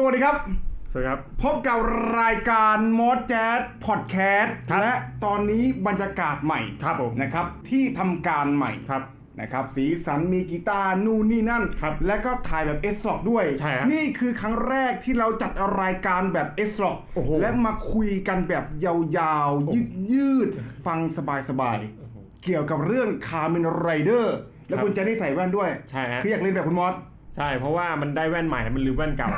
สวัสดีครับ สวัสดีครับ พบกับรายการมอสแจ๊สพอดแคสต์ครับ และตอนนี้บรรยากาศใหม่ครับผม นะครับ ที่ทำการใหม่ครับ นะครับ สีสันมีกีตาร์นู่นนี่นั่น ครับและก็ถ่ายแบบเอสล็อกด้วย ใช่ฮะนี่คือครั้งแรกที่เราจัดรายการแบบเอสล็อกโอ้โห และมาคุยกันแบบยาวๆ ยืดยืดๆฟังสบายๆ เกี่ยวกับเรื่องคาร์เมนไรเดอร์ แล้วครับคุณแจะได้ใส่แว่นด้วย ใช่ฮะ คืออยากเล่นแบบคุณมอส ใช่ เพราะว่ามันได้แว่นใหม่มันลืมแว่นเก่า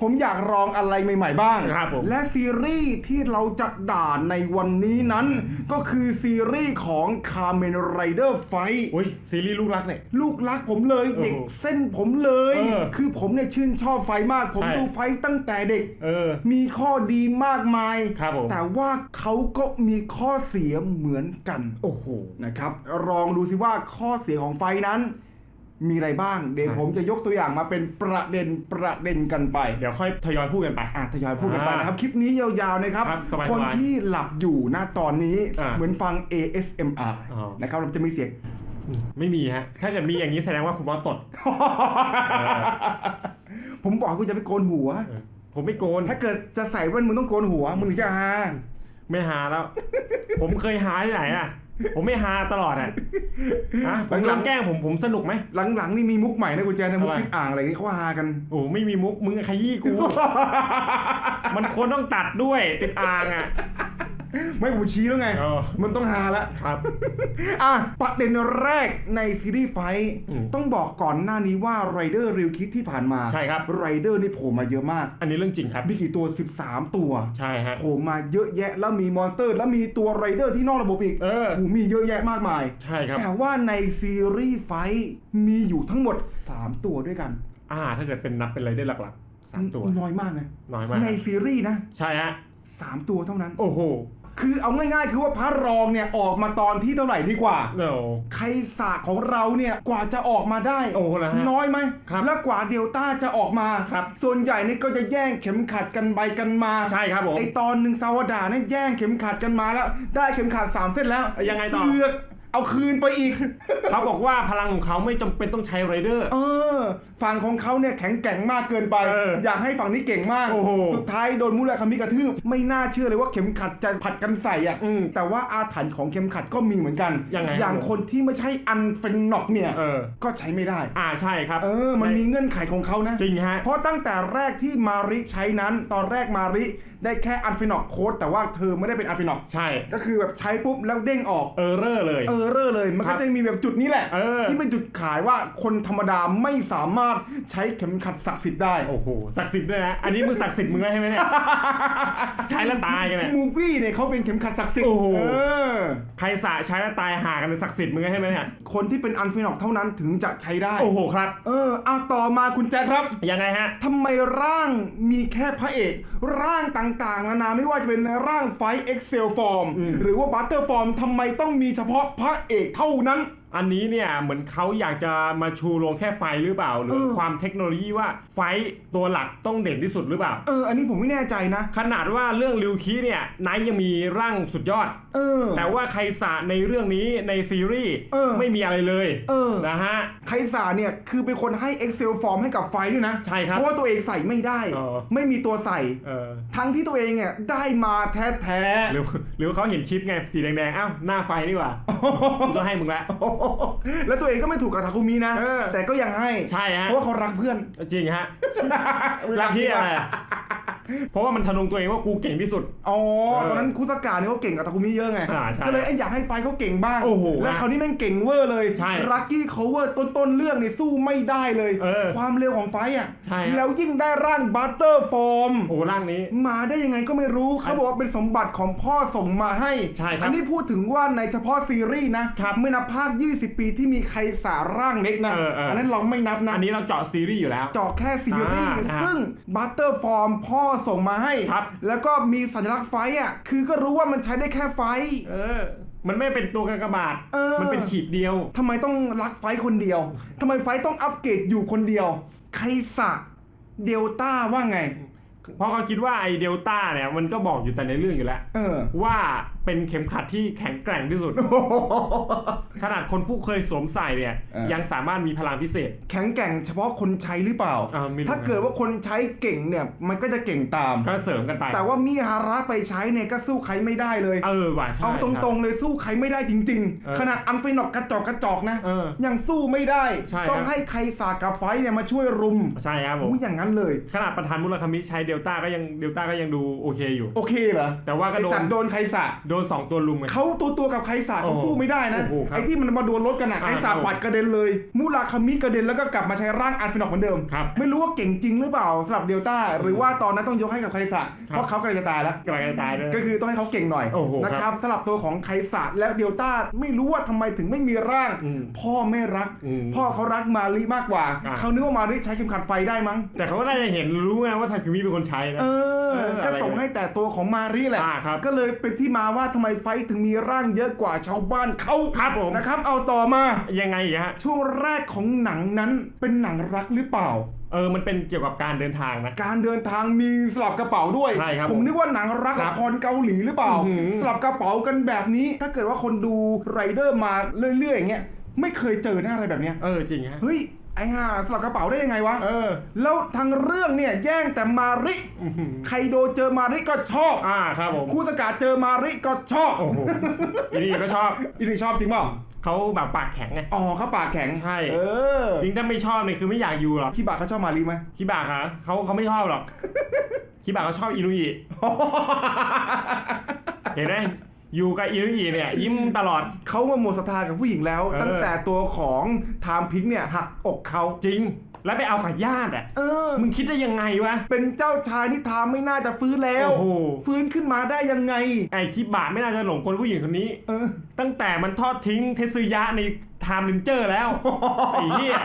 ผมอยากลองอะไรใหม่ ๆ บ้าง ครับผมและซีรีส์ที่เราจะด่าในวันนี้นั้น ก็คือซีรีส์ของ Kamen Rider Fight อุ้ยซีรีส์ลูกรักเนี่ย ลูกรักผมเลยโอ้โหเด็กเส้นผมเลย เออคือผมเนี่ยชื่นชอบไฟมาก ผมใช่ ดูไฟตั้งแต่เด็ก เออ มีข้อดีมากมาย ครับผม แต่ว่าเขาก็มีข้อเสียเหมือนกัน โอ้โห นะครับลองดูสิว่าข้อเสียของไฟนั้น มีอะไรบ้าง เดี๋ยวครับผมจะยกตัวอย่างมาเป็นประเด็นประเด็นกันไป เดี๋ยวค่อยทยอยพูดกันไปอะทยอยพูดกันไปนะครับ คลิปนี้ยาวๆนะครับครับสบายๆคนที่หลับอยู่ณตอนนี้อ่าเหมือนฟัง ASMR อ๋อนะครับเราจะมีเสียงไม่มีฮะ ถ้าเกิดมีอย่างนี้แสดงว่าคุณบอสตด ผมบอกคุณจะไปโกนหัวเออผมไม่โกน ถ้าเกิดจะใส่แว่นมึงต้องโกนหัว มึงถึงจะฮาไม่หาแล้ว ผมเคยหาที่ไหนอะ ผมไม่หาตลอดอะฮะผมลองแกล้งผมผมสนุกไหมหลังๆนี่มีมุกใหม่นะคุณแจนะมุกอะไรติดอ่างอะไรอย่างงี้เขาฮากันโอ้ไม่มีมุกมึงขยี้กู มันควรต้องตัดด้วยติดอ่างอะ ไม่ผมชี้แล้วไง อ๋อมันต้องฮาแล้วครับ อะประเด็นแรกในซีรีส์ไฟท์อืมต้องบอกก่อนหน้านี้ว่าไรเดอร์ริวคิดที่ผ่านมาใช่ครับ ไรเดอร์นี่โผล่มาเยอะมาก อันนี้เรื่องจริงครับ มีกี่ตัว 13 ตัวใช่ฮะ โผล่มาเยอะแยะแล้วมีมอนสเตอร์ แล้วมีตัวไรเดอร์ที่นอกระบบอีกเออโอ้โหมีเยอะแยะมากมาย ใช่ครับ แต่ว่าในซีรีส์ไฟท์มีอยู่ทั้งหมด 3 ตัวด้วยกันอ่า ถ้าเกิดเป็นนับเป็นไรได้หลักๆสามตัว น้อยมากนะน้อยมาก ในซีรีส์นะ ใช่ฮะ 3 ตัวเท่านั้น โอ้โห คือเอาง่ายๆ คือว่าพระรองเนี่ยออกมาตอนที่เท่าไหร่ดีกว่าโอ้ไคสาของเราเนี่ยกว่าจะออกมาได้โอ้โหนะฮะน้อยไหมครับแล้วกว่าเดลต้าจะออกมา ครับ ส่วนใหญ่นี่ก็จะแย่งเข็มขัดกันไปกันมาใช่ครับผม ไอตอนหนึ่งซาวดาเนี่ยแย่งเข็มขัดกันมาแล้ว ได้เข็มขัดสามเส้นแล้วยังไงต่อ เสือก เอาคืนไปอีก เขาบอกว่าพลังของเขาไม่จำเป็นต้องใช้ไรเดอร์ เออฝั่งของเขาเนี่ยแข็งแกร่งมากเกินไป เอออยากให้ฝั่งนี้เก่งมาก โอ้โหสุดท้ายโดนมุราคามิกระทืบ ไม่น่าเชื่อเลยว่าเข็มขัดจะผัดกันใส่อะอืมแต่ว่าอาถรรพ์ของเข็มขัดก็มีเหมือนกัน ยังไงครับอย่างคนที่ไม่ใช่อันเฟนนอกเนี่ย เออ ก็ใช้ไม่ได้ อ่าใช่ครับเออ มันมีเงื่อนไขของเขานะ จริงฮะ เพราะตั้งแต่แรกที่มาริใช้นั้น ตอนแรกมาริได้แค่อันฟินอกโค้ดแต่ว่าเธอไม่ได้เป็นอันฟินอกใช่ ก็คือแบบใช้ปุ๊บแล้วเด้งออก เออเรอร์เลย เออเร่อเลย มันครัก็บจะมีแบบจุดนี้แหละเออที่เป็นจุดขายว่าคนธรรมดาไม่สามารถใช้เข็มขัดศักดิ์สิทธิ์ได้ โอ้โห ศักดิ์สิทธิ์ด้วยนะ อันนี้มึงศักดิ์สิทธิ์มึงแล้วใช่ไหมเนี่ย ใช้แล้วตายกันเนี่ย มูฟี่เนี่ยเขาเป็นเข็มขัดศักดิ์สิทธิ์ โอ้โหเออใครสะใช้แล้วตายหากันเป็นศักดิ์สิทธิ์มึงใช่ไหมเนี่ย คนที่เป็นอันฟินอกเท่านั้นถึงจะใช้ได้ โอ้โหครับ เอออะต่อมาคุณแจ็คครับ ยังไงฮะทำไมร่างมีแค่พระเอก ร่างต่างๆนานาไม่ว่าจะเป็นร่างไฟ Excel Form หรือว่า Butter Form ทำไมต้องมีเฉพาะพระเอกเท่านั้น อันนี้เนี่ยเหมือนเขาอยากจะมาชูลงแค่ไฟหรือเปล่า หรือเออความเทคโนโลยีว่าไฟตัวหลักต้องเด่นที่สุดหรือเปล่า เออ อันนี้ผมไม่แน่ใจนะ ขนาดว่าเรื่องริวคีเนี่ยไนท์ยังมีร่างสุดยอด เออ แต่ว่าไคสะในเรื่องนี้ในซีรีส์เออ ไม่มีอะไรเลย เออ นะฮะ ไคสาเนี่ยคือเป็นคนให้ Excel Form ให้กับไฟด้วยนะ ใช่ครับเพราะว่าตัวเองใส่ไม่ได้เออไม่มีตัวใส่ เออ ทั้งที่ตัวเองเนี่ยได้มาแท้ๆหรือหรือเขาเห็นชิปไงสีแดงๆอ้าวหน้าไฟนี่หว่ากูต้องให้มึงละโอ้โหแล้วตัวเองก็ไม่ถูกกับทาคุมินะ เออแต่ก็ยังให้ ใช่ฮะ เพราะว่าเขารักเพื่อน จริงฮะรักที่อะไรอะ เพราะว่ามันทะนงตัวเองว่ากูเก่งที่สุด อ๋อเออตอนนั้นคุสกาเนี่ยเขาเก่งกับทาคุมิเยอะไง อ่าใช่ก็เลยไอ้อยากให้ไฟเขาเก่งบ้างโอ้โหแล้วคราวนี้แม่งเก่งเวอร์เลยใช่รักกี้เขาเวอร์ต้นต้นๆเรื่องเนี่ยสู้ไม่ได้เลย เออความเร็วของไฟอะใช่ฮะแล้วยิ่งได้ร่างบัตเตอร์ฟอร์ม โอ้ร่างนี้ มาได้ยังไงก็ไม่รู้เขาบอกว่าเป็นสมบัติของพ่อส่งมาให้ ใช่ครับอันี้พูดถึงว่าในเฉพาะซีรีส์นะครับไม่นับภาค 20 ปีที่มีใครสาร่างเน็กนะเออเอออั นนั้นเราไม่นับนะอันนี้เราเจาะซีรีส์อยู่แล้ว เจาะแค่ซีรีส์อ่านะฮะซึ่งบัตเตอร์ฟอร์มพ่อส่งมาให้ ครับ แล้วก็มีสัญลักษณ์ไฟอะ คือก็รู้ว่ามันใช้ได้แค่ไฟ เออ มันไม่เป็นตัวกากบาท เออ มันเป็นขีดเดียว ทำไมต้องรักไฟคนเดียว ทำไมไฟต้องอัปเกรดอยู่คนเดียว ใครสะเดลต้าว่าไง เพราะเขาคิดว่าไอเดลต้าเนี่ยมันก็บอกอยู่แต่ในเรื่องอยู่แล้ว เออ ว่าเป็นเข็มขัดที่แข็งแกร่งที่สุด ขนาดคนผู้เคยสวมใส่เนี่ย เออ ยังสามารถมีพลังพิเศษ แข็งแกร่งเฉพาะคนใช้หรือเปล่า อ่าไม่รู้ ถ้าเกิดว่าคนใช้เก่งเนี่ย มันก็จะเก่งตาม ก็เสริมกันไปแต่ว่ามิฮาระไปใช้เนี่ยก็สู้ใครไม่ได้เลย เออว่ะใช่เอาตรงๆเลยสู้ใครไม่ได้จริงเออๆขนาดอันเฟนอกกระจอกกระจอกนะเออ ยังสู้ไม่ได้ ใช่ต้องครับให้ใครสากกับไฟเนี่ยมาช่วยรุมใช่ครับผมอู้อย่างนั้นเลย ขนาดประธานมุลคามิใช้เดลต้าก็ยังเดลต้าก็ยังดูโอเคอยู่ โอเคเหรอแต่ว่าก็ไอโดสัน ตว์โดนใครสาโดนสองตัวลุมไง เขาตัวตัวๆกับใครสาเขาโอ้สู้ไม่ได้นะโอ้โหครับไอที่มันมาดวลรถกันอะอ่าใครสาครับปัดกระเด็นเลย มูราคามิกระเด็นแล้วก็กลับมาใช้ร่างอันเฟนอกเหมือนเดิม ครับไม่รู้ว่าเก่งจริงหรือเปล่าสำหรับเดลต้าหรือว่าตอนนั้นต้องยกให้กับไคสะครับ เพราะเขากำลังจะตายแล้วกำลังจะตายด้วยก็คือต้องให้เขาเก่งหน่อยโอ้โหนะครับสำหรับตัวของไคสะและเดลต้าไม่รู้ว่าทำไมถึงไม่มีร่าง อืมพ่อไม่รัก อืมพ่อเขารักมารีมากกว่า อะ เขานึกว่ามารีใช้เข็มขัดไฟได้มั้ง แต่เขาก็น่าจะเห็นรู้ไงว่าทาคิมิเป็นคนใช้นะ เออเออก็อะไรส่งให้แต่ตัวของมารีแหละ อ่าครับก็เลยเป็นที่มาว่าทำไมไฟถึงมีร่างเยอะกว่าชาวบ้านเขาครับผม นะครับ เอาต่อมายังไงอีกฮะ ช่วงแรกของหนังนั้นเป็นหนังรักหรือเปล่า เออ มันเป็นเกี่ยวกับการเดินทางนะ การเดินทางมีสลับกระเป๋าด้วย ใช่ครับผมนึกว่าหนังรักครับละครเกาหลีหรือเปล่า อื้อหือ สลับกระเป๋ากันแบบนี้ ถ้าเกิดว่าคนดูไรเดอร์มาเรื่อยๆอย่างเงี้ยไม่เคยเจอหน้าอะไรแบบเนี้ย เออ จริงฮะ เฮ้ย ไอ้ห่าสลับกระเป๋าได้ยังไงวะ เออ แล้วทางเรื่องเนี่ยแย่งแต่มาริใครโดเจอมาริก็ชอบ อ่าครับผมคูสกาเจอมาริก็ชอบ โอ้โหอันนี้ก็ชอบอินี่ชอบจริงเปล่าเขาแบบปากแข็งไง อ๋อเขาปากแข็ง ใช่ เออ จริงถ้าไม่ชอบเนี่ยคือไม่อยากอยู่หรอกพี่บากเขาชอบมาริไหมคิบากฮะเขาเขาไม่ชอบหรอกคิบากเขาชอบอินุอิเห็นไหม อยู่กับอินุอิเนี่ยยิ้มตลอด เขามาหมดศรัทธากับผู้หญิงแล้วเออตั้งแต่ตัวของไทม์พิงค์เนี่ยหักอกเขาจริง แล้วไปเอากับญาติอะเออมึงคิดได้ยังไงวะ เป็นเจ้าชายนิทามไม่น่าจะฟื้นแล้วโอ้โหฟื้นขึ้นมาได้ยังไง ไอคิบะไม่น่าจะหลงคนผู้หญิงคนนี้เออตั้งแต่มันทอดทิ้งเทซึยะในไทม์เลนเจอร์แล้วไอ้เหี้ย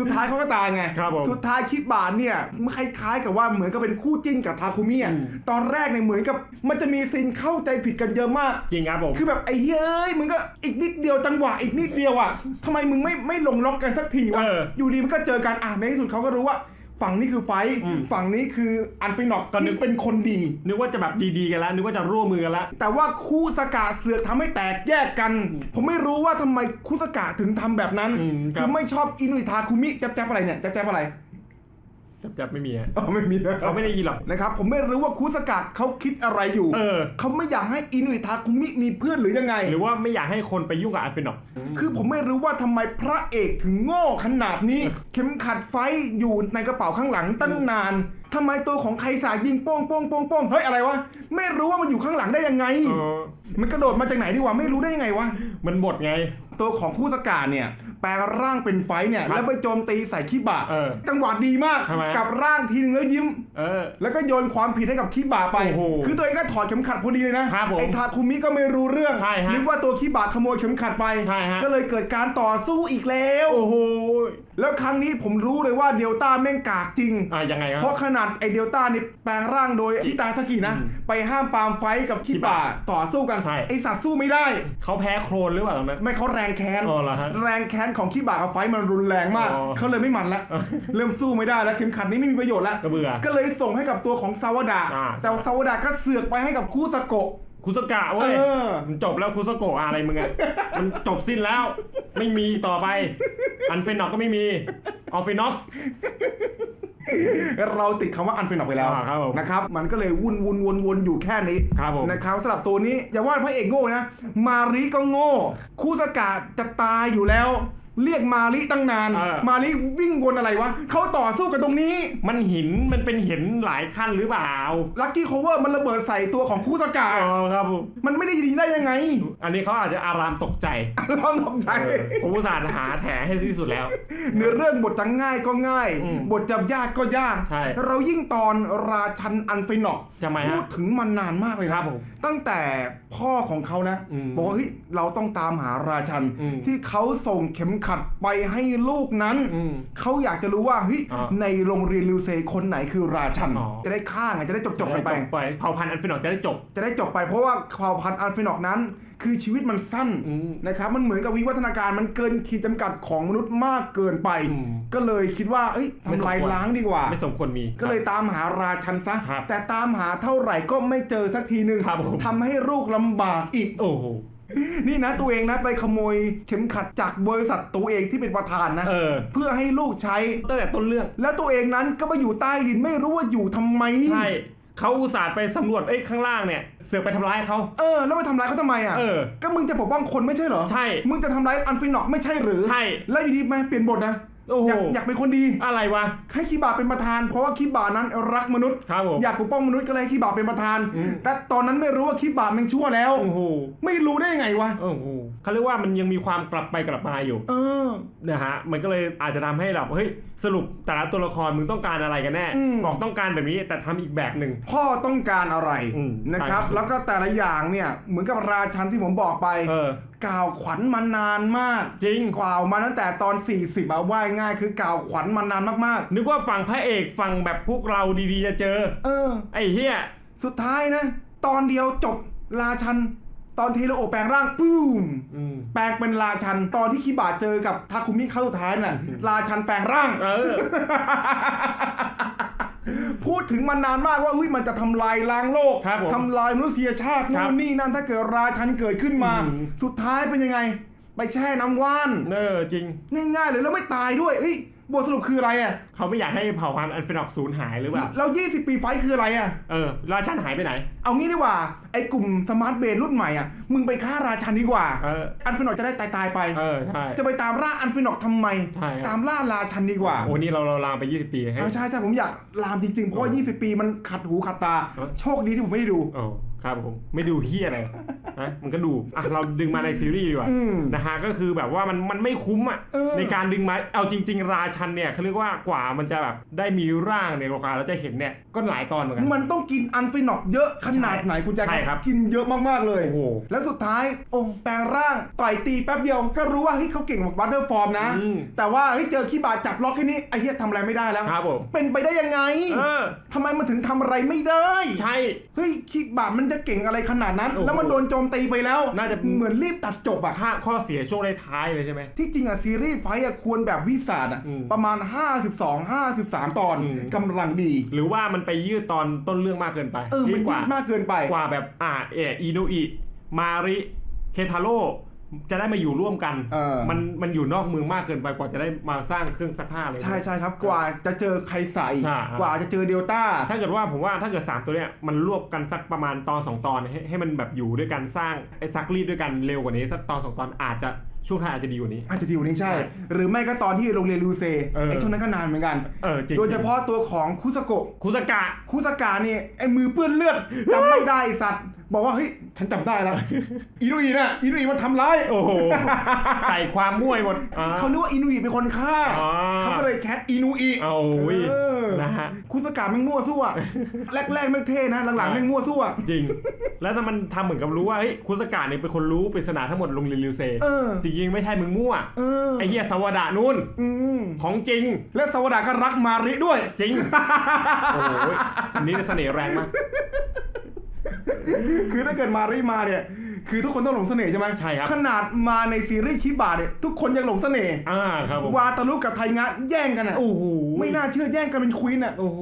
สุดท้ายเขาก็ตายไง ครับผมสุดท้ายคิดบานเนี่ยคล้ายๆกับว่าเหมือนกับเป็นคู่จิ้นกับทาคุมิอะอืมตอนแรกเนี่ยเหมือนกับมันจะมีซีนเข้าใจผิดกันเยอะมาก จริงครับผม คือแบบไอ้เย้ยมึงก็อีกนิดเดียวจังหวะอีกนิดเดียวอะทำไมมึงไม่ไม่ลงล็อกกันสักทีวะเอออยู่ดีมันก็เจอกันอะในที่สุดเขาก็รู้ว่า ฝั่งนี้คือไฟท์อืม ฝั่งนี้คืออันฟินอกก็นึกที่เป็นคนดี นึกว่าจะแบบดีๆกันแล้วนึกว่าจะร่วมมือกันแล้ว แต่ว่าคู่สกาเสือกทำให้แตกแยกกัน ผมไม่รู้ว่าทำไมคู่สกาถึงทำแบบนั้น อืมครับ คือไม่ชอบอินุยทาคุมิแจ๊บๆอะไรเนี่ยแจ๊บๆอะไร จับๆไม่มีฮะอ๋อไม่มีนะเขาไม่ได้ยินหรอก นะครับ ผมไม่รู้ว่าคู่สกาเขาคิดอะไรอยู่เออ เขาไม่อยากให้อินุยทาคุมิมีเพื่อนหรือยังไง หรือว่าไม่อยากให้คนไปยุ่งกับอัลเฟนอก คือผมไม่รู้ว่าทำไมพระเอกถึงโง่ขนาดนี้ เข็มขัดไฟอยู่ในกระเป๋าข้างหลังตั้งนานทำไมตัวของใครสายิงโป้งโป้งโป้งโป้งเฮ้ยอะไรวะไม่รู้ว่ามันอยู่ข้างหลังได้ยังไง เออ มันกระโดดมาจากไหนดีวะไม่รู้ได้ยังไงวะมันบทไง ตัวของคู่สกาเนี่ย แปลงร่างเป็นไฟเนี่ยครับแล้วไปโจมตีใส่คิบะเออจังหวะดีมากทำไมกับร่างทีนึงแล้วยิ้มเออแล้วก็โยนความผิดให้กับคิบะไปโอ้โหคือตัวเองก็ถอดเข็มขัดพอดีเลยนะครับผมไอ้ทาคุมิก็ไม่รู้เรื่องใช่ฮะนึกว่าตัวคิบะขโมยเข็มขัดไปใช่ฮะก็เลยเกิดการต่อสู้อีกแล้วโอ้โหแล้วครั้งนี้ผมรู้เลยว่าเดลต้าแม่งกากจริงอะยังไงครัเพราะขนาดไอเดลต้านี่แปลงร่างโดยคิตาสกินะ ไปห้ามปรามไฟท์กับคิบะต่อสู้กันใช่ไอสัตว์สู้ไม่ได้ เขาแพ้โครนหรือเปล่าตอนนั้นไม่เขาแรงแค้น อ๋อเหรอฮะ แรงแค้นของคิบะกับไฟท์มันรุนแรงมาก อ๋อเขาเลยไม่มันละ เริ่มสู้ไม่ได้แล้วเข็มขัดนี้ไม่มีประโยชน์แล้วก็เบื่อก็เลยส่งให้กับตัวของซาวดะอ่า แต่ซาวดะก็เสือกไปให้กับคู่สโกะ คุสกะเว้ยเออ มันจบแล้วคุสโกะอะไรมึงอะมันจบสิ้นแล้ว ไม่มีต่อไป อันเฟนอกก็ไม่มีออฟเฟนอส เราติดคำว่าอันเฟนออกไปแล้วอ่าครับผมนะครับ มันก็เลยวุ่นวุ่นวนวนอยู่แค่นี้ครับผม นะครับสำหรับตัวนี้อย่าว่าพระเอกโง่นะ มาริก็โง่ คู่สกาจะตายอยู่แล้ว เรียกมาริตั้งนาน เออ มาริวิ่งวนอะไรวะเขาต่อสู้กันตรงนี้มันหินมันเป็นหินหลายขั้นหรือเปล่าลัคกี้โคเวอร์มันระเบิดใส่ตัวของคู่สกาอ๋อครับผมมันไม่ได้ยินได้ยังไงอันนี้เขาอาจจะอารามตกใจลองตกใจ ผมอุตส่าห์หาแถให้ที่สุดแล้ว เนื้อเรื่องบทจะง่ายก็ง่าย อืมบทจะยากก็ยาก ใช่เรายิ่งตอนราชันอันเฟนอกทำไมฮะพูดถึงมันนานมากเลยครันะบผมตั้งแต่พ่อของเขานะ อืมบอกว่าเฮ้ยเราต้องตามหาราชัน อืมที่เขาส่งเข็มขัดไปให้ลูกนั้นอืมเขาอยากจะรู้ว่าเฮ้ยอ่าในโรงเรียนลิวเซคนไหนคือราชันอ๋อจะได้ฆ่าไงจะได้จบจบๆกันไปไปเผ่าพันธุ์อันฟินอลจะได้จบ จะได้จบไปเพราะว่าเผ่าพันธุ์อัลเฟนอกนั้น คือชีวิตมันสั้นอืมนะครับมันเหมือนกับวิวัฒนาการมันเกินขีดจำกัดของมนุษย์มากเกินไปอืมก็เลยคิดว่าเอ้ยไม่สมทำลายควรล้างดีกว่า ไม่สมควรมี ก็เลยตามหาราชันซะครับแต่ตามหาเท่าไหร่ก็ไม่เจอสักทีหนึ่งครับผมทำให้ลูกลำบากอีกโอ้โห นี่นะตัวเองนะไปขโมยเข็มขัดจากบริษัทตัวเองที่เป็นประธานนะเออ เพื่อให้ลูกใช้ ตั้งแต่ต้นเรื่อง แล้วตัวเองนั้นก็ไปอยู่ใต้ดินไม่รู้ว่าอยู่ทำไม ใช่เขาอุตส่าห์ไปสำรวจเอ้ยข้างล่างเนี่ย เสือกไปทำร้ายเขา เออ แล้วไปทำร้ายเขาทำไมอะเออก็มึงจะปกป้องคนไม่ใช่เหรอใช่มึงจะทำร้ายอันฟินอกไม่ใช่หรือใช่ แล้วอยู่ดีมาเปลี่ยนบทนะ โอ้โหอยากอยากเป็นคนดี อะไรวะ ให้คีบาเป็นประธาน เพราะว่าคีบานั้นรักมนุษย์ ครับผมอยากปกป้องมนุษย์ก็เลยให้คีบาเป็นประธาน แต่ตอนนั้นไม่รู้ว่าคีบาแม่งชั่วแล้ว โอ้โหไม่รู้ได้ยังไงวะ โอ้โหเขาเรียกว่ามันยังมีความกลับไปกลับมาอยู่ เออ นะฮะ มันก็เลยอาจจะทำให้แบบเฮ้ย สรุปแต่ละตัวละครมึงต้องการอะไรกันแน่ อืม บอกต้องการแบบนี้แต่ทำอีกแบบหนึ่ง พ่อต้องการอะไรอืมนะครับ ใช่แล้วก็แต่ละอย่างเนี่ยเหมือนกับราชันที่ผมบอกไป เออ กล่าวขวัญมานานมาก จริงกล่าวมาตั้งแต่ตอน 40อะว่ายง่ายคือกล่าวขวัญมานานมากนึกว่าฝั่งพระเอกฝั่งแบบพวกเราดีๆจะเจอ ๆ เออ ไอ้เฮียสุดท้ายนะ ตอนเดียวจบราชัน ตอนเทโลโอแปลงร่างปุ้ม อืม แปลงเป็นราชัน ตอนที่คิบาเจอกับทาคุมิเข้าสุดท้ายน่ะ ราชันแปลงร่าง เออ พูดถึงมานานมากว่าอุ้ยมันจะทำลายล้างโลกครับผมทำลายมนุษยชาติครันู่บนนี่นั่นถ้าเกิดราชันเกิดขึ้นมาอืมสุดท้ายเป็นยังไง ไปแช่น้ำว่านเออจริง ง่ายๆเลยแล้วไม่ตายด้วยเอ้ย บทสรุปคืออะไรอะ เขาไม่อยากให้เผ่าพันธุ์อันฟินออกสูญหายหรือเปล่า แล้ว 20 ปีไฟท์คืออะไรอะ เออ ราชันหายไปไหน เอางี้ดีกว่า ไอ้กลุ่มสมาร์ทเบนรุ่นใหม่อะ มึงไปฆ่าราชันดีกว่า เออ อันฟินอกจะได้ตายตายๆไป เออใช่ จะไปตามล่าอันฟินอกทำไม ใช่ครับ ตามล่าราชันดีกว่า โอ้นี่เราเราลามไป 20 ปีให้ เอาใช่ใช่ผมอยากลามจริงๆ เพราะว่า 20 ปีมันขัดหูขัดตา เออ โชคดีที่ผมไม่ได้ดู โอ้ ครับผมไม่ดูเฮียอะไรนะมันก็ดูอะเราดึงมาในซีรีส์ดีกว่าอืมนะฮะก็คือแบบว่ามันมันไม่คุ้มอะเออในการดึงมาเอาจริง ๆ ราชันเนี่ยเขาเรียกว่ากว่ามันจะแบบได้มีร่างในโลกาเราจะเห็นเนี่ยก็หลายตอนเหมือนกันมันต้องกินอันฟินอกเยอะขนาดไหนคุณแจ็คใช่ครับกินเยอะมากๆเลยโอ้โหแล้วสุดท้ายโอ้แปลงร่างต่อยตีแป๊บเดียวก็รู้ว่าเฮ้ยเขาเก่งกว่าบัตเตอร์ฟอร์มนะอืมแต่ว่าเฮ้ยเจอขี้บาดจับล็อกแค่นี้ไอ้เหี้ยทำอะไรไม่ได้แล้วครับผมเป็นไปได้ยังไงเออทำไมมันถึงทำอะไรไม่ได้ ใช่เฮ้ยคิดบาปมันจะเก่งอะไรขนาดนั้นโอ้โหแล้วมันโดนโจมตีไปแล้ว น่าจะเหมือนรีบตัดจบอะค่าข้อเสียช่วงท้ายๆเลยใช่ไหมที่จริงอะซีรีส์ไฟท์อะควรแบบวิสาดอะอืมประมาณ 52 53 ตอนอืมกำลังดี หรือว่ามันไปยืดตอนต้นเรื่องมากเกินไปเออมันกยืว่าดมากเกินไปกว่าแบบอ่าเอออินุอิมาริเคทาโร่ จะได้มาอยู่ร่วมกัน เออ มันมันอยู่นอกเมืองมากเกินไปกว่าจะได้มาสร้างเครื่องซักผ้าเลยใช่ใช่ครับกว่าจะเจอใครใส่ใช่ กว่าจะเจอเดลต้า ถ้าเกิดว่าผมว่าถ้าเกิด 3 ตัวเนี้ยมันรวบกันสักประมาณตอน 2 ตอนให้ให้มันแบบอยู่ด้วยกันสร้างไอ้ซักรีดด้วยกันเร็วกว่านี้สักตอน 2 ตอนอาจจะช่วงท้ายอาจจะดีกว่านี้ อาจจะดีกว่านี้ใช่ หรือไม่ก็ตอนที่โรงเรียนลูเซเออ ไอ้ช่วงนั้นก็นานเหมือนกัน เออจริงโดยเฉพาะตัวของคุสโกะ คุสกะ คุสกาเนี่ยไอ้มือเปื้อนเลือดจำไม่ได้ไอ้สัตว์ บอกว่าเฮ้ยฉันจำได้แล้วอินุอีน่ะอินุอีมันทำร้ายโอ้โหใส่ความมั่วไปหมดอ่าเขานึกว่าอินุอีเป็นคนฆ่าอ่าเขาก็เลยแคทอินุอีเอาโอ้ยเออนะฮะคุสกาแม่งมั่วซั่วแรกๆแม่งเท่นะหลังๆแม่งมั่วซั่วจริง แล้วถ้ามันทำเหมือนกับรู้ว่าเฮ้ยคุสกะเนี่ยเป็นคนรู้ปริศนาทั้งหมดโรงเรียนริวเซเออจริงๆไม่ใช่มึงมั่วเออไอ้เหี้ยสวดานู่นอืมของจริง และสวดาก็รักมาริด้วยจริงโอ้โหคนนี้เสน่ห์แรงมาก คือถ้าเกิดมาริมาเนี่ย คือทุกคนต้องหลงเสน่ห์ใช่ไหมใช่ครับ ขนาดมาในซีรีส์คิบาเนี่ยทุกคนยังหลงเสน่ห์อ่าครับผมวาตาลุกับไทงะแย่งกันอะโอ้โหไม่น่าเชื่อแย่งกันเป็นควีนอะโอ้โห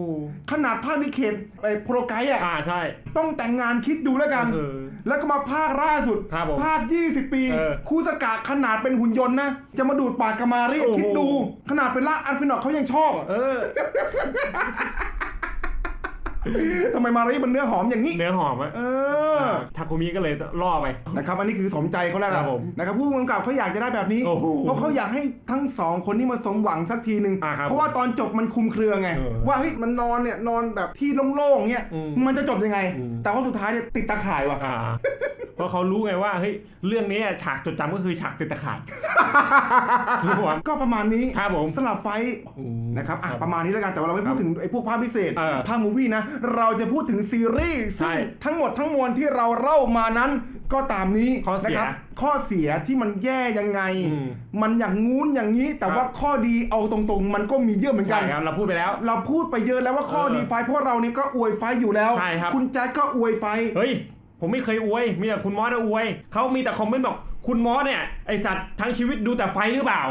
ขนาดภาคนิเคตไอ้โปรไกด์อะอ่าใช่ ต้องแต่งงานคิดดูแล้วกันเออแล้วก็มาภาคล่าสุดครับผมภาค 20 ปีเออคูสกะขนาดเป็นหุ่นยนต์นะ จะมาดูดปากกามาริโอ้โหคิดดู ขนาดเป็นล่าอันฟินอกเขายังชอบอะเออ ทำไมมาริมันเนื้อหอมอย่างนี้ เนื้อหอมอะเออ ทาคุมิก็เลยล่อไป นะครับ อันนี้คือสมใจเขาแล้วครัล่ะบผมนะครับผู้กำกับเขาอยากจะได้แบบนี้ โอ้โหเพราะเขาอยากให้ทั้งสองคนนี้มาสมหวังสักทีหนึ่งอ่าครับเพราะว่าตอนจบมันคลุมเครือไง เออว่าเฮ้ยมันนอนเนี่ยนอนแบบที่โล่งๆเนี่ยอืมมันจะจบยังไง อืม แต่ว่าสุดท้ายเนี่ยติดตาข่ายว่ะ อ่าเพราะเขารู้ไงว่าเฮ้ยเรื่องนี้ฉากจดจำก็คือฉากติดตะขาดครับผมก็ประมาณนี้ครับผม สลับไฟท์อืมนะครับอะครับประมาณนี้แล้วกันแต่ว่าเราไม่พูดถึงไอ้พวกภาพพิเศษ เออภาพมูวี่นะเราจะพูดถึงซีรีส์ซึ่ใช่งทั้งหมดทั้งมวลที่เราเล่ามานั้น ก็ตามนี้ข้อเสียนะครับ ข้อเสียที่มันแย่ยังไงอืมมันอย่างงู้นอย่างนี้ แต่ครับว่าข้อดีเอาตรงๆ มันก็มีเยอะเหมือนกัใช่นครับเราพูดไปแล้ว เราพูดไปเยอะแล้วว่าข้อเออดีไฟท์เพราะเราเนี่ยก็อวยไฟท์อยู่แล้ว ใช่ครับ คุณแจ๊คก็อวยไฟท์เฮ้ย ผมไม่เคยอวย มีแต่คุณมอสอะอวย เขามีแต่คอมเมนต์บอกคุณมอสเนี่ยไอสัตว์ทั้งชีวิตดูแต่ไฟหรือเปล่า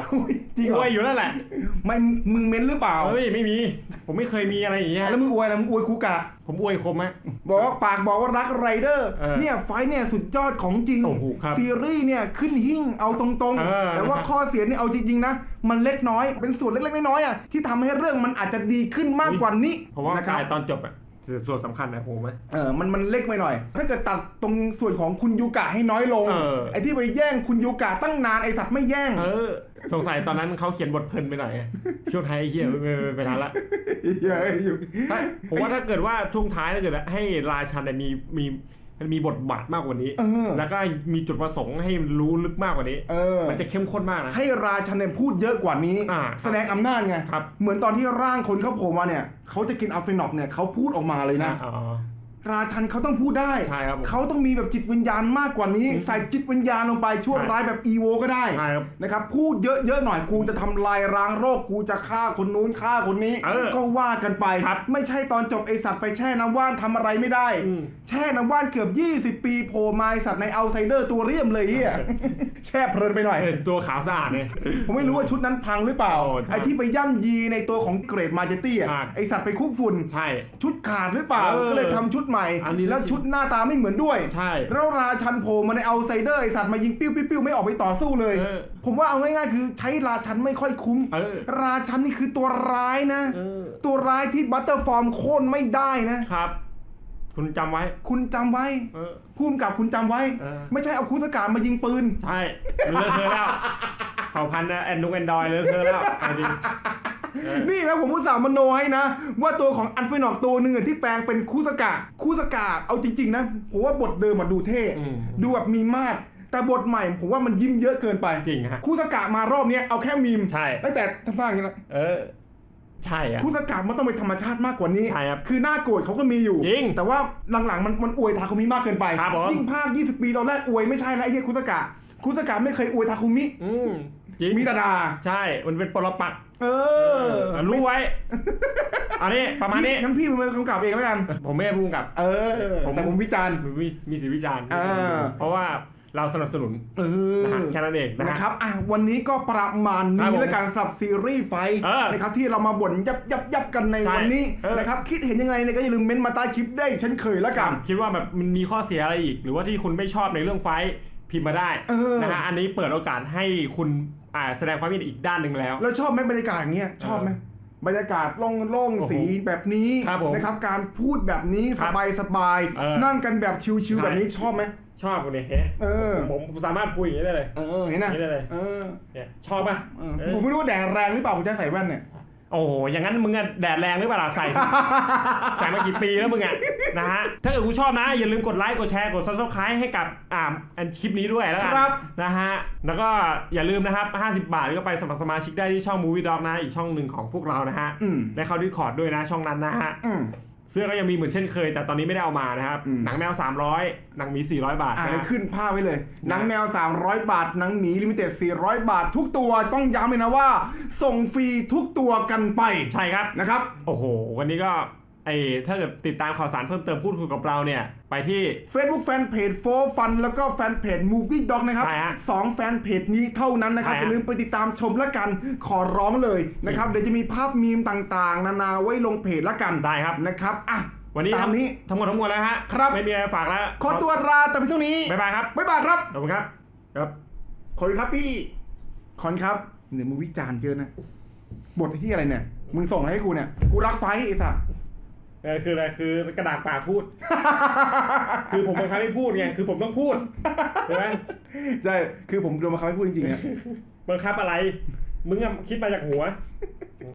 จริงเหรออวยอยู่นั่นแหละไม่มึงเม้นหรือเปล่าเฮ้ยไม่มี ผมไม่เคยมีอะไรอย่างเงี้ยแล้วมึงอวยอะไรมึงอวยคูกะ ผมอวยคมฮะบอกว่าปากบอกว่ารักไรเดอร์เออเนี่ยไฟท์เนี่ยสุดยอดของจริงโอ้โหครับซีรีส์เนี่ยขึ้นหิ่งเอาตรงเออๆแต่ว่านะครับข้อเสียเนี่ยเอาจริงๆนะมันเล็กน้อยเป็นส่วนเล็กๆน้อยๆอะที่ทำให้เรื่องมันอาจจะดีขึ้นมากกว่านี้ผมว่านะครักาบยตอนจบอะ ส่วนสำคัญนะผมไหมเออมันมันเล็กไปหน่อย ถ้าเกิดตัดตรงส่วนของคุณยูกะให้น้อยลงเออไอ้ที่ไปแย่งคุณยูกะตั้งนานไอสัตว์ไม่แย่ง เออ สงสัยตอนนั้นเขาเขียนบทเพลินไปหน่อย ช่วงท้ายไอ้เฮียไปไปไปทันละเหี้ยอยู่ถ้าผมว่าถ้าเกิดว่าช่วงท้ายถ้าเกิดให้ราชันเนี่ย มีมีมีบทบาทมากกว่านี้เออแล้วก็มีจุดประสงค์ให้รู้ลึกมากกว่านี้เออมันจะเข้มข้นมากนะ ให้ราชันเนี่ยพูดเยอะกว่านี้อ่าแสดงอำนาจไงครับเหมือนตอนที่ร่างคนเขาโผล่มาเนี่ยเขาจะกินอัลเฟนอกเนี่ยเขาพูดออกมาเลยนะอ๋อ ราชันเขาต้องพูดได้ใช่ครับผมเขาต้องมีแบบจิตวิญญาณมากกว่านี้ ใส่จิตวิญญาณลงไปชั่วใช่ร้ายแบบอีโวก็ได้ใช่ครับนะครับพูดเยอะๆหน่อยกูจะทำลายล้างโรคกูจะฆ่าคนนู้นฆ่าคนนี้ เออก็ว่ากันไป ครับ ไม่ใช่ตอนจบไอสัตว์ไปแช่น้ำว่านทำอะไรไม่ได้อืมแช่น้ำว่านเกือบ 20 ปีโผล่มาไอสัตว์ในเอาไซเดอร์ตัวเรียมเลยเฮียแช่เพลินไปหน่อย เออตัวขาวสะอาดเนี่ย ผมไม่รู้ว่าชุดนั้นพังหรือเปล่า โอ้ใช่ไอที่ไปย่ำยีในตัวของเกรดมาเจตี้อะอ่าไอสัตว์ไปคุกฝุ่น ใช่ชุดขาดหรือเปล่า เออ ก็เลยทำชุดใหม่ อันนี้ แล้วชุดหน้าตาไม่เหมือนด้วย ใช่ แล้วราชันโผล่มาในเอาไซเดอร์ไอสัตว์มายิงปิ้วปิ้วปิ้วไม่ออกไปต่อสู้เลย เออผมว่าเอาง่ายๆคือใช้ราชันไม่ค่อยคุ้ม เออราชันนี่คือตัวร้ายนะ เออ ตัวร้ายที่บัตเตอร์ฟอร์มโค่นไม่ได้นะ ครับ คุณจำไว้ คุณจำไว้เออ พุ่มกับคุณจำไว้ เออ ไม่ใช่เอาคุสการมายิงปืน ใช่เลอะเทอะแล้ว เผ่าพันธุ์แอนนุกแอนดอยเลอะเทอะแล้วเอาจริง นี่นะผมอุตส่าห์มโนให้นะ ว่าตัวของอันเฟนอกตัวหนึ่งอะที่แปลงเป็นคุสกะคุสกะเอาจริง ๆ นะผมว่าบทเดิมมาดูเท่ อืมดูแบบมีมาดแต่บทใหม่ผมว่ามันยิ้มเยอะเกินไปจริงฮะคุสกะมารอบเนี้ยเอาแค่มีมใช่ ตั้งแต่ทำท่าอย่างนี้นะเออ ใช่อะคุสกะมันต้องเป็นธรรมชาติมากกว่านี้ใช่ครับคือหน้าโกรธเขาก็มีอยู่ จริงแต่ว่าหลังๆมันมันอวยทาคุมิมากเกินไปครับผม ยิ่งภาค 20 ปีตอนแรกอวยไม่ใช่แล้วไอ้เหี้ยคุสกะคุสกะไม่เคยอวยทาคุมิ อืม จริงมีแต่ดาใช่ มันเป็นปรปักษ์เออรู้ไว้ อันนี้ประมาณนี้ งั้นพี่เป็นกำกับเองแล้วกัน ผมไม่ได้พูดกับ เออ ผม แต่ผมวิจารณ์ มีมีสิทธิวิจารณ์อ่าเพราะว่าเราสนับสนุนเออนะฮะแค่นั้นเองนะฮะ นะครับอะวันนี้ก็ประมาณครับนี้ผมแล้วกันสำหรับซีรีส์ไฟท์เออนะครับที่เรามาบ่นยับยับยับกันในใช่วันนี้เออ นะครับคิดเห็นยังไงเนี่ยก็อย่าลืมเม้นต์มาใต้คลิปได้เช่นเคยแล้วกัน คิดว่าแบบมันมีข้อเสียอะไรอีก หรือว่าที่คุณไม่ชอบในเรื่องไฟท์พิมพ์มาได้เออ นะฮะอันนี้เปิดโอกาสให้คุณ อ่าแสดงความคิดเห็นอีกด้านหนึ่งแล้ว แล้วชอบไหมบรรยากาศอย่างเงี้ยชอบไหมบรรยากาศโล่งโอ้โหๆสีแบบนี้ครับผมนะครับการพูดแบบนี้คสรับบายสบายๆเออนั่งกันแบบชิวใช่ๆแบบนี้ชอบไหม ชอบคนนี้เฮ้เออ ผมผมสามารถพูดอย่างนี้ได้เลย เออเห็นนะนี่ได้เลย เออเนี่ยชอบป่ะเออเออผมไม่รู้ว่าแดดแรงหรือเปล่าผมจะใส่แว่นเนี่ย โอ้โหอย่างนั้นมึงอะแดดแรงหรือเปล่าล่ะใส่ ใส่มากี่ปีแล้วมึงอะนะฮะ ถ้าเกิดคุณชอบนะ อย่าลืมกดไลค์ กดแชร์ กด subscribe ให้กับอ่าอันคลิปนี้ด้วยแล้วกันครับ นะฮะ แล้วก็อย่าลืมนะครับ 50 บาทก็ไปสมัครสมาชิกได้ที่ช่อง Movie Dog นะ อีกช่องหนึ่งของพวกเรานะฮะ อืมและเข้าดิสคอร์ดด้วยนะช่องนั้นนะฮะ อืม เสื้อก็ยังมีเหมือนเช่นเคย แต่ตอนนี้ไม่ได้เอามานะครับ อืม หนังแมว 300 หนังหมี 400 บาทอ่านะเดี๋ยวฮะขึ้นภาพไว้เลย หนังแมว 300 บาท หนังหมีลิมิเต็ด 400 บาท ทุกตัวต้องย้ำเลยนะว่า ส่งฟรีทุกตัวกันไปใช่ครับ นะครับ โอ้โห วันนี้ก็ ไอถ้าเกิดติดตามข่าวสารเพิ่มเติมพูดคุยกับเราเนี่ย ไปที่ Facebook Fanpage โฟฟันแล้วก็แฟนเพจ Movie Dog นะครับใช่ฮะสองแฟนเพจนี้เท่านั้นนะครับ ใช่อฮะย่าลืมไปติดตามชมละกันขอร้องเลยนะครับ เดี๋ยวจะมีภาพมีมต่างๆ นานาไว้ลงเพจละกันได้ครับ นะครับอะวันนี้ตามนี้ ทั้งหมดทั้งมวลแล้วฮะครับ ไม่มีอะไรฝากแล้วขอตัวลาแต่เพียงเท่านี้บ๊ายบายครับบ๊ายบายครับ ขอบคุณครับครับ ขอบคุณครับพี่ ขอบคุณครับเนี่ยมึงวิจารณ์เยอะนะ บทที่อะไรเนี่ย มึงส่งอะไรให้กูเนี่ย กูรักไฟท์ไอ้สัส เออคืออะไรคือกระดาษปากพูด คือผมบังคับให้พูดไงคือผมต้องพูดใช่ไหมใช่ คือผมโดนมาเขาให้พูดจริงๆเนี่ยบังคับอะไร มึงอะคิดมาจากหัว